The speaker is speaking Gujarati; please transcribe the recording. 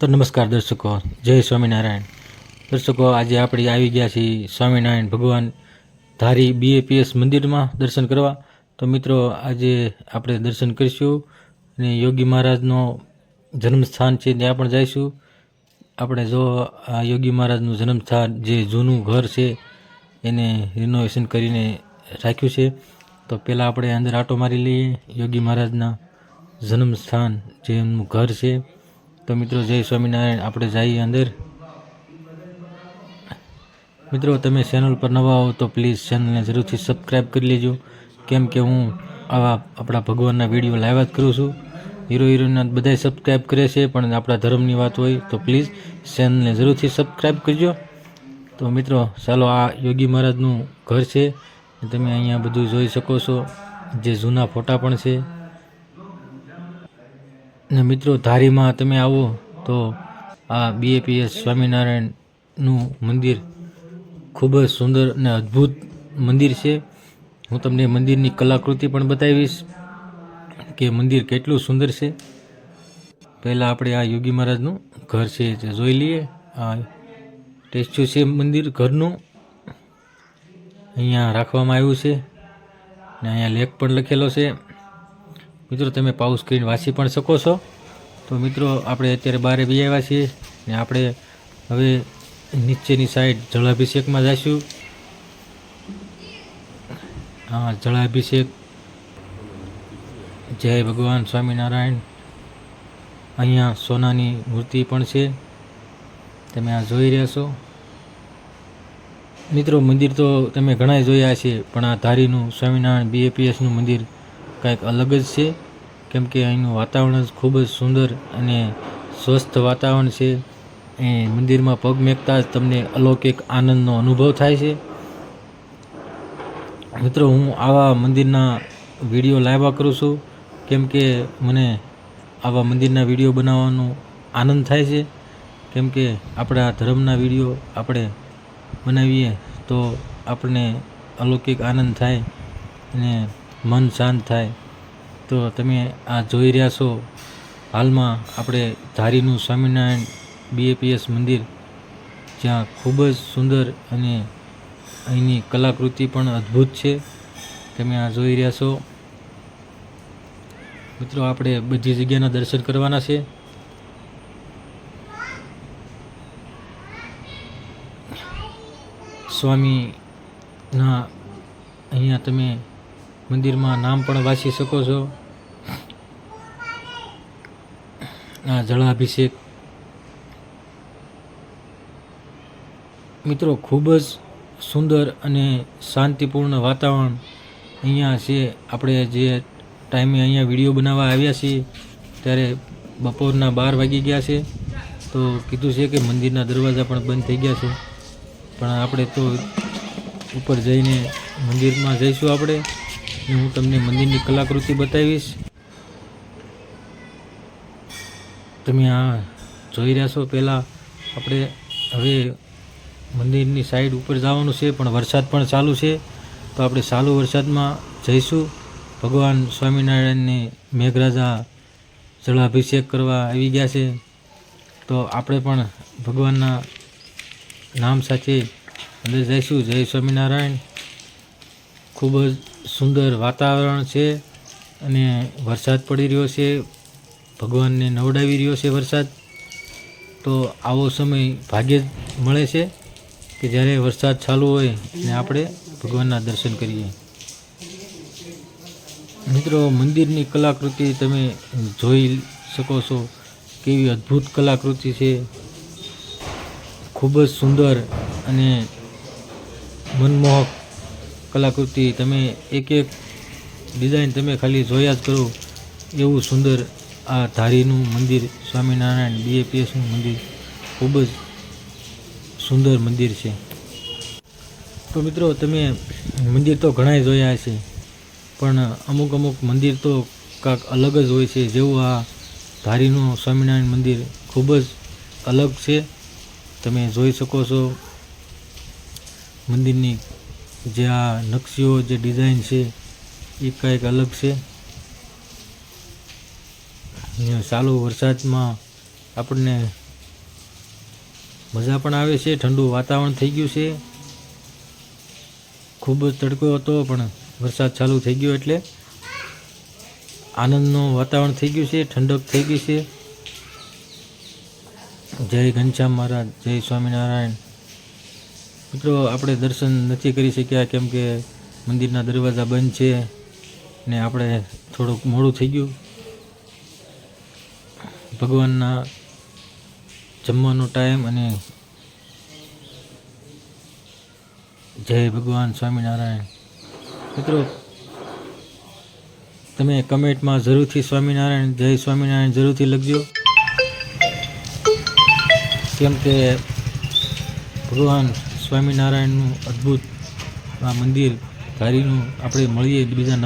તો નમસ્કાર દર્શકો, જય સ્વામિનારાયણ. દર્શકો, આજે આપણે આવી ગયા છીએ સ્વામિનારાયણ ભગવાન ધારી બીએપીએસ મંદિરમાં દર્શન કરવા. તો મિત્રો, આજે આપણે દર્શન કરીશું અને યોગી મહારાજનો જન્મસ્થાન છે ત્યાં પણ જઈશું. આપણે જો આ યોગી મહારાજનું જન્મસ્થાન જે જૂનું ઘર છે, એને રિનોવેશન કરીને રાખ્યું છે, તો પહેલાં આપણે અંદર આટો મારી લઈએ. યોગી મહારાજના જન્મસ્થાન જે એમનું ઘર છે. તો મિત્રો, જય સ્વામિનારાયણ. આપણે જઈએ અંદર. મિત્રો, તમે ચેનલ પર નવા હો તો પ્લીઝ ચેનલને જરૂરથી સબસ્ક્રાઈબ કરી લેજો. કેમ કે હું આવા આપણા ભગવાનના વીડિયો લાવ્યા જ કરું છું. હીરો હિરોઈનના બધાય સબસ્ક્રાઈબ કરે છે, પણ આપણા ધર્મની વાત હોય તો પ્લીઝ ચેનલને જરૂરથી સબસ્ક્રાઈબ કરજો. તો મિત્રો, ચાલો આ યોગી મહારાજનું ઘર છે. તમે અહીંયા બધું જોઈ શકો છો. જે જૂના ફોટા પણ છે. ને મિત્રો, ધારીમાં તમે આવો તો આ બીએપીએસ સ્વામિનારાયણનું મંદિર ખૂબ જ સુંદર અને અદ્ભુત મંદિર છે. હું તમને મંદિરની કલાકૃતિ પણ બતાવીશ કે મંદિર કેટલું સુંદર છે. પહેલાં આપણે આ યોગી મહારાજનું ઘર છે તે જોઈ લઈએ. આ સ્ટેચ્યુ છે મંદિર ઘરનું. અહીંયા રાખવામાં આવ્યું છે ને અહીંયા લેખ પણ લખેલો છે. મિત્રો, તમે પાઉસ કરીને વાંચી પણ શકો છો. તો મિત્રો, આપણે અત્યારે બહાર બી આવ્યા છીએ ને આપણે હવે નીચેની સાઈડ જળાભિષેકમાં જઈશું હા, જળાભિષેક. જય ભગવાન સ્વામિનારાયણ. અહીંયા સોનાની મૂર્તિ પણ છે. તમે આ જોઈ રહ્યા છો. મિત્રો, મંદિર તો તમે ઘણાય જોયા છે પણ આ ધારીનું સ્વામિનારાયણ બીએપીએસનું મંદિર કાંઈક અલગ જ છે. કેમ કે અહીંનું વાતાવરણ જ ખૂબ જ સુંદર અને સ્વસ્થ વાતાવરણ છે. એ મંદિરમાં પગ મેકતા જ તમને અલૌકિક આનંદનો અનુભવ થાય છે. મિત્રો, હું આવા મંદિરના વીડિયો લાવ્યા કરું છું. કેમ કે મને આવા મંદિરના વીડિયો બનાવવાનો આનંદ થાય છે. કેમ કે આપણા ધર્મના વીડિયો આપણે બનાવીએ તો આપણને અલૌકિક આનંદ થાય અને મન શાંત થાય. તો તમે આ જોઈ રહ્યા છો, હાલમાં આપણે ધારીનું સ્વામિનારાયણ બીએપીએસ મંદિર, જ્યાં ખૂબ જ સુંદર અને અહીંની કલાકૃતિ પણ અદ્ભુત છે. તમે આ જોઈ રહ્યા છો. મિત્રો, આપણે બધી જગ્યાના દર્શન કરવાના છે. સ્વામીના અહીંયા તમે મંદિરમાં નામ પણ વાંચી શકો છો. આ જળાભિષેક. મિત્રો, ખૂબ જ સુંદર અને શાંતિપૂર્ણ વાતાવરણ અહીંયા છે. આપણે જે ટાઈમે અહીંયા વીડિયો બનાવવા આવ્યા છીએ, ત્યારે બપોરના બાર વાગી ગયા છે. તો કીધું છે કે મંદિરના દરવાજા પણ બંધ થઈ ગયા છે. પણ આપણે તો ઉપર જઈને મંદિરમાં જઈશું આપણે. હું તમને મંદિરની કલાકૃતિ બતાવીશ. તમે આ જોઈ રહ્યા છો પહેલાં આપણે હવે મંદિરની સાઈડ ઉપર જવાનું છે, પણ વરસાદ પણ ચાલુ છે. તો આપણે ચાલુ વરસાદમાં જઈશું. ભગવાન સ્વામિનારાયણને મેઘરાજા જળાભિષેક કરવા આવી ગયા છે. તો આપણે પણ ભગવાનના નામ સાથે અંદર જઈશું. જય સ્વામિનારાયણ. ખૂબ જ સુંદર વાતાવરણ છે અને વરસાદ પડી રહ્યો છે. ભગવાનને નવડાવી રહ્યો છે વરસાદ. તો આવો સમય ભાગ્યે જ મળે છે કે જ્યારે વરસાદ ચાલુ હોય અને આપણે ભગવાનના દર્શન કરીએ. મિત્રો, મંદિરની કલાકૃતિ તમે જોઈ શકો છો કેવી અદ્ભુત કલાકૃતિ છે. ખૂબ જ સુંદર અને મનમોહક કલાકૃતિ તમે એક એક ડિઝાઇન તમે ખાલી જોયા જ કરો. એવું સુંદર આ ધારીનું મંદિર, સ્વામિનારાયણ બીએપીએસનું મંદિર ખૂબ જ સુંદર મંદિર છે. તો મિત્રો, તમે મંદિર તો ઘણાય જોયા છે પણ અમુક અમુક મંદિર તો કાંક અલગ જ હોય છે. જેવું આ ધારીનું સ્વામિનારાયણ મંદિર ખૂબ જ અલગ છે. તમે જોઈ શકો છો મંદિરની જે આ નકશીઓ જે ડિઝાઇન છે, એ કાંઈક અલગ છે. ને ચાલુ વરસાદમાં આપણને મજા પણ આવે છે, ઠંડુ વાતાવરણ થઈ ગયું છે. ખૂબ જ તડકો હતો, પણ વરસાદ ચાલુ થઈ ગયો એટલે આનંદનું વાતાવરણ થઈ ગયું છે, ઠંડક થઈ ગઈ છે. જય ઘનશ્યામ મહારાજ, જય સ્વામિનારાયણ. મિત્રો, આપણે દર્શન નથી કરી શક્યા, કેમ કે મંદિરના દરવાજા બંધ છે ને આપણે થોડુંક મોડું થઈ ગયું. ભગવાનના જમવાનો ટાઈમ અને જય ભગવાન સ્વામિનારાયણ. મિત્રો, તમે કમેન્ટમાં જરૂરથી સ્વામિનારાયણ, જય સ્વામિનારાયણ જરૂરથી લખજો. કેમ કે ભગવાન સ્વામિનારાયણનું અદ્ભુત આ મંદિર ધારીનું આપણે મળીએ બીજા